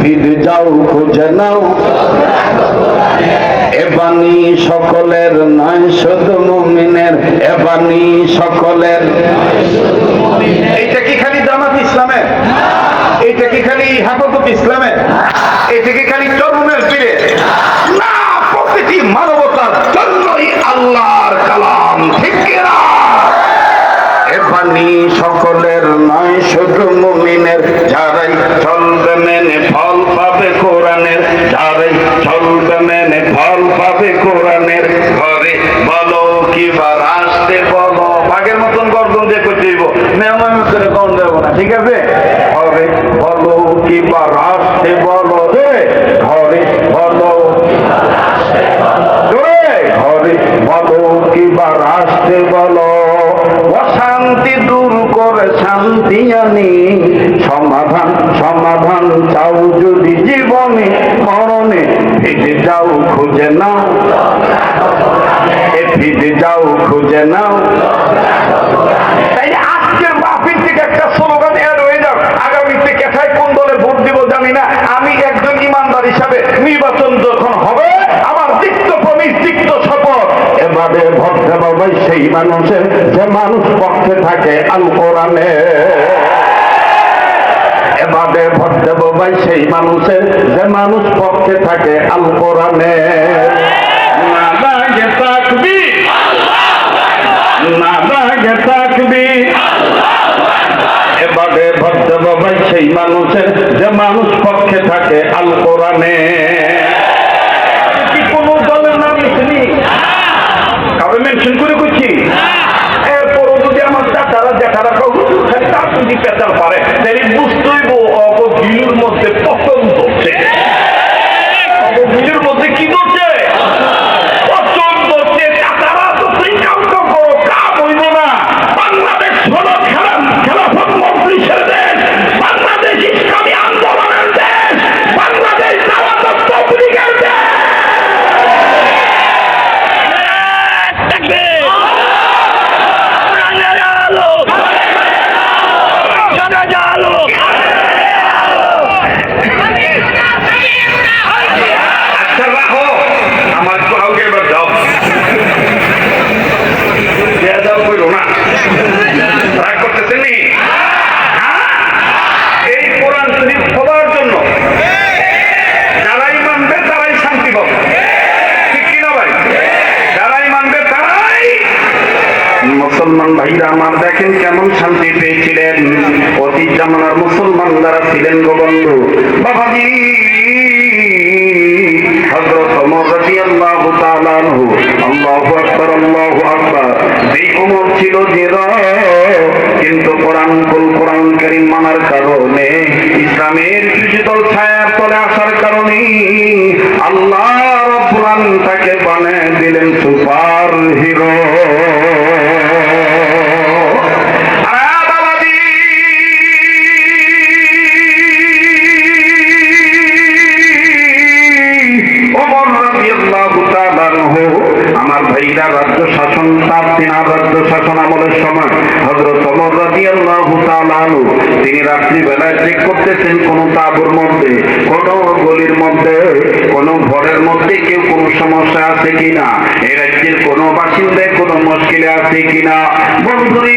ফিরে যাও, খুঁজে নাও। এবানি সকলের নয়, শুধু মুমিনের। এবানি সকলের এইটা কি খালি জামাত ইসলামের? এইটা কি খালি হাফত ইসলামের? এইটা কি খালি তরুণের পীরে? না প্রতিটি মানবতার জন্যই আল্লাহর কালাম। ঠিক এবানি সকলের নয়, শুধু মুমিনের। যারাই চলবে মেনে ফল পাবে কোরআনের। যারাই চলবে মেনে ফল পাবে কোরআনের। ঘরে বলো কিবার আসতে বলো। বাঘের মতন গর্দন দিয়ে করতে দিব মেহমান করে কম দেবো না, ঠিক আছে? ঘরে বলো কিবার আসতে বলো। মানুষের যে মানুষ পক্ষে থাকে আল কোরআনে এবারে ভদ্র বাবাই সেই মানুষের যে মানুষ পক্ষে থাকে আল কোরআনে না লাগে না লাগে এবারে সেই মানুষের যে মানুষ পক্ষে থাকে আল কোরআনে মুসলমান ভাইরা আমার দেখেন কেমন শান্তি পেয়েছিলেন। অতীত জামানার মুসলমান যারা ছিলেন গো বন্ধু। বাবাজি ছিল কোরআন কুল মানার কারণে ইসলামের শীতল ছায়ার তলে আসার কারণে আল্লাহ রব্বুল তাকে তার রাজ্য শাসন আমলের সময় হজরত অমর রাজি আল্লাহ আলু তিনি রাত্রি বেলায় চেক করতেছেন কোন তাবুর মধ্যে, কোন গলির মধ্যে, কোন ঘরের মধ্যে কেউ কোন সমস্যা আছে কিনা, এ রাজ্যের কোন বাসিন্দায় কোন মুশকিলে আছে কিনা? বন্ধুরি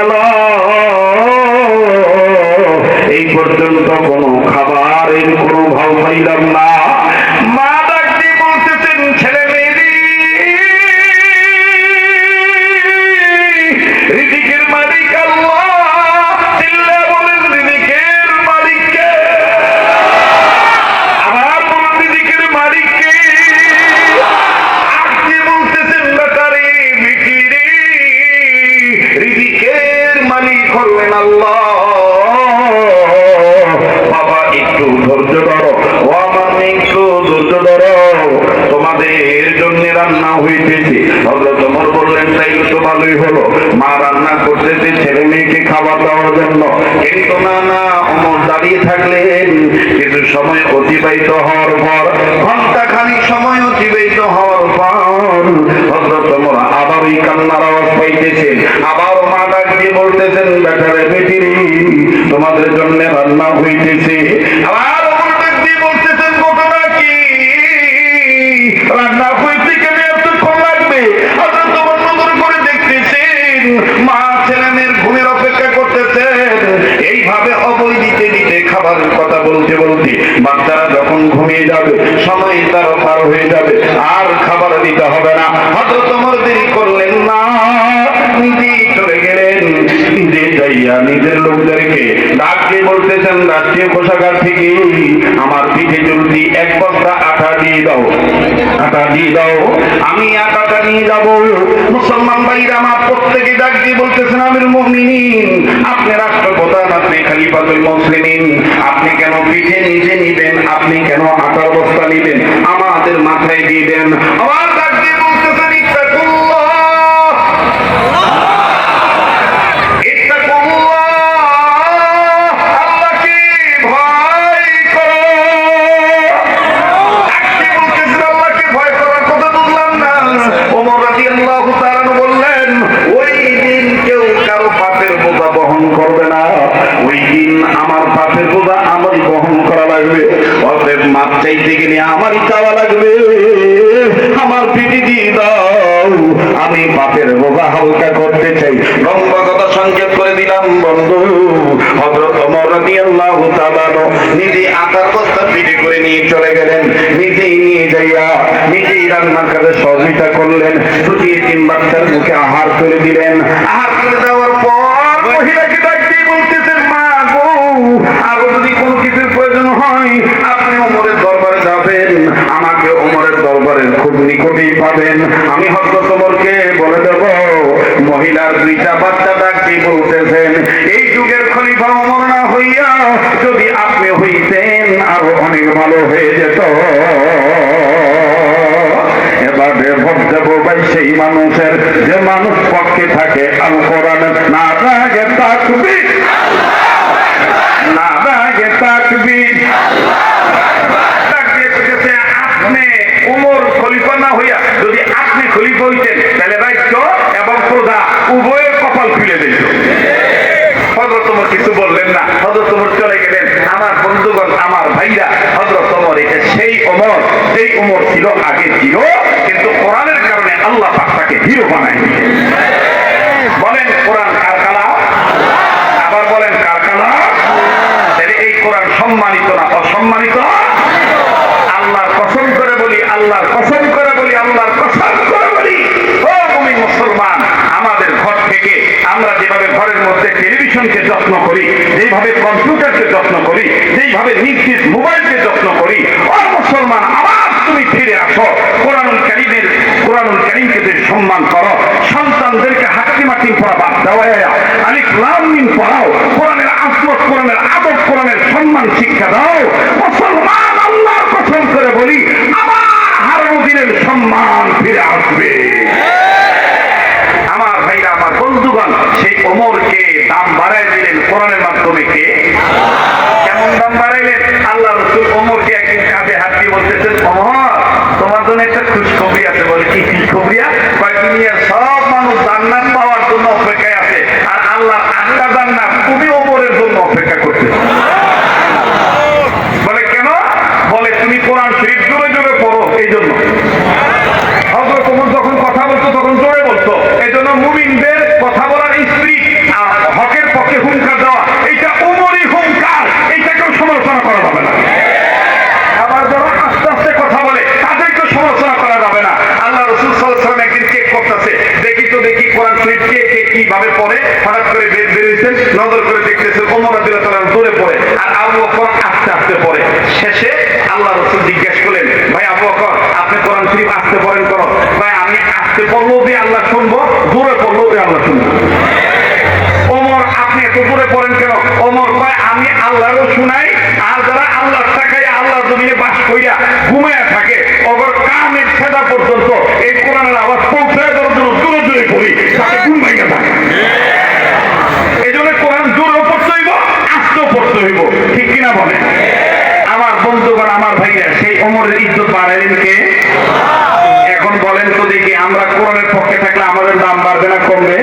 গেল। এই পর্যন্ত কোনো খাবারের কোনো ভাব পাইলাম না। থাকলেন সময় অতিবাহিত হওয়ার পর ঘণ্টা সময় অতিবাহিত হওয়ার পর আবার ওই কান্নার আওয়াজ পাইতেছেন। আবার মা ডাক বলতেছেন বেটিরি, তোমাদের জন্য রান্না হইতেছে। আবার ঘুমিয়ে যাবে, সময় তার পার হয়ে যাবে, আর খাবার দিতে হবে না। হয়তো তোমার দেরি করলেন না, নিজেই চলে গেলেন, নিজে যাইয়া নিজের লোকদেরকে ডাক রাষ্ট্রীয় কোষাগার থেকে আমার পিঠে চলতি এক বস্তা আটা দিয়ে দাও আটা দিয়ে দাও, আমি আটাটা নিয়ে যাব। মুসলমান ভাইরা আমার প্রত্যেকে ডাক দিয়ে বলতেছেন আমির মুমিনিন, আপনি রাষ্ট্রপ্রধান, আপনি খালিফাতুল মুসলিমিন, আপনি কেন পিঠে নিজে নিবেন, আপনি কেন আটার বস্তা নিবেন? আমাদের মাথায় দিবেন আবার ডাক মাপ চাইতে গেলে আমারই চাওয়া লাগবে। আমার পিঠি দাও। আমি পাপের বোঝা হালকা করতে চাই। লম্বা কথা সংক্ষেপ করে দিলাম, বন্ধু। নিজে আটার বস্তা পিঠে করে নিয়ে চলে গেলেন। নিজেই নিয়ে যাইয়া নিজেই রান্নার কাজে সহযোগিতা করলেন। দুটি তিন বাচ্চার মুখে আহার করে দিলেন। পাবেন। আমি হয়তো তোমারকে বলে দেব, মহিলার দুইটা বাচ্চা ডাকি বলতেছেন এই যুগের খলিফা অমর না হইয়া যদি আপনি হইতেন, আরও অনেক ভালো হয়ে যেত। আল্লাহর কসম করে বলি, আল্লাহর কসম করে বলি, ও মুমিন মুসলমান, আমাদের ঘর থেকে আমরা যেভাবে ঘরের মধ্যে টেলিভিশনকে যত্ন করি, যেভাবে কম্পিউটারকে যত্ন করি, যেভাবে নিজ নিজ মোবাইলকে যত্ন করি, ও মুসলমান, আবার তুমি ফিরে আসো, কোরআনুল কারিমের, কোরআনুল কারিমকে যে সম্মান করো, সন্তানদেরকে হাক্কি মাটি পড়া বাদ দেওয়া আলিফ লাম মিম পড়াও, কোরআনের আসমত, কোরআনের আদব, কোরআনের সম্মান শিক্ষা দাও কোরআনের মাধ্যমে কে? কেমন দাম বাড়াইলেন আল্লাহ রসুল ওমরকে একদিন কাঁধে হাত দিয়ে বলতেছেন অমর তোমার জন্য একটা খুশখবরি আছে। বলে, কি খুশখবরিয়া কয়েকদিন সব মানুষ জান্নাত পাওয়ার জন্য অপেক্ষায় আস্তে পড়লেও দিয়ে আল্লাহ শুনব, জোরে পড়লেও দিয়ে আল্লাহ শুনব। ওমর, আপনি এত দূরে পড়েন কেন? ওমর কয়, আমি আল্লাহরও শুনাই, আর যারা আল্লাহর টাকায় আল্লাহর জমিনে বাস কইরা ঘুমায় থাকে, ওগর কামের জায়গা পর্যন্ত এই কোরআনের আওয়াজ পৌঁছায় দেওয়ার জন্য জোরে জোরে করি তাতে ঘুম ভাঙে থাকে এই জন্য কোরআন জোরেও পড়তে হইব, আস্তেও পড়তে হইব, ঠিক কিনা বলে আমার বন্ধুগণ, আমার ভাইয়া সেই অমরের ইজ্জত বাড়াইলেন কে? দাম বাড়বে না কমবে।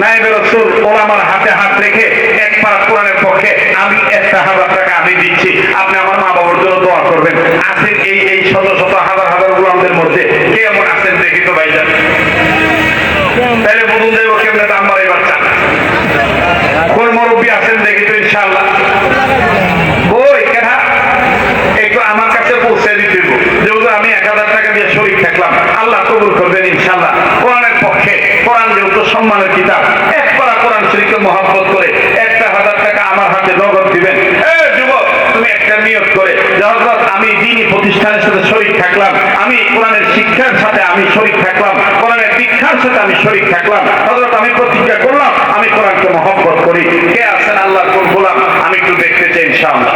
নাইবে হাতে হাত রেখে এক কোরআনের পক্ষে আমি একটা হাজার টাকা আমি দিচ্ছি। আপনি আমার মা বাবার জন্য দোয়া করবেন। আছেন এই এই শত শত হাজার হাজার গোলামদের মধ্যে কে এমন আছেন দেখি তো তাহলে কেমনে দাম বাড়াই বাচ্চা। কোন আছেন তো কেনা? একটু আমার কাছে পৌঁছে দিতে। যেহেতু আমি এক হাজার টাকা দিয়ে শরীর থাকলাম আল্লাহ কবুল করবেন ইনশাল্লাহ কোরআনের পক্ষে কোরআন যেহেতু সম্মানের কিতাব। এক পারা কোরআন শরীফকে মহাব্বত করে একটা হাজার টাকা আমার হাতে নগদ দিবেন। যুবক, তুমি একটা নিয়োগ করে যে আমি দিনই প্রতিষ্ঠানের সাথে শরীর থাকলাম। আমি কোরআনের শিক্ষার সাথে আমি শরীর থাকলাম। কোরআনের দীক্ষার সাথে আমি শরীর থাকলাম। হজরত আমি প্রতিজ্ঞা করলাম, আমি কোরআনকে মহব্বত করি। কে আছেন আল্লাহ কোন গোলাম আমি একটু দেখতে চাই ইনশাআল্লাহ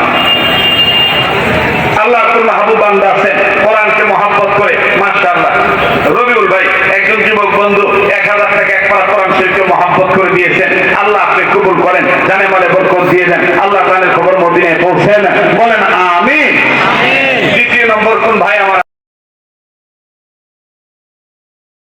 আল্লাহ তোর মাহবুব বান্দা আছেন কোরআনকে মহাব্বত করে মাশাআল্লাহ রবিউল ভাই একজন যুবক বন্ধু এক হাজার টাকা এক পারা কোরআন শরীফকে মহাব্বত করে দিয়েছেন আল্লাহ আপনি কবুল করেন। জানে মালে বরকত দিয়ে দেন। আল্লাহ তাআলার খবর মদিনায় পৌঁছে দেন। বলেন আমি দ্বিতীয় নম্বর কোন ভাই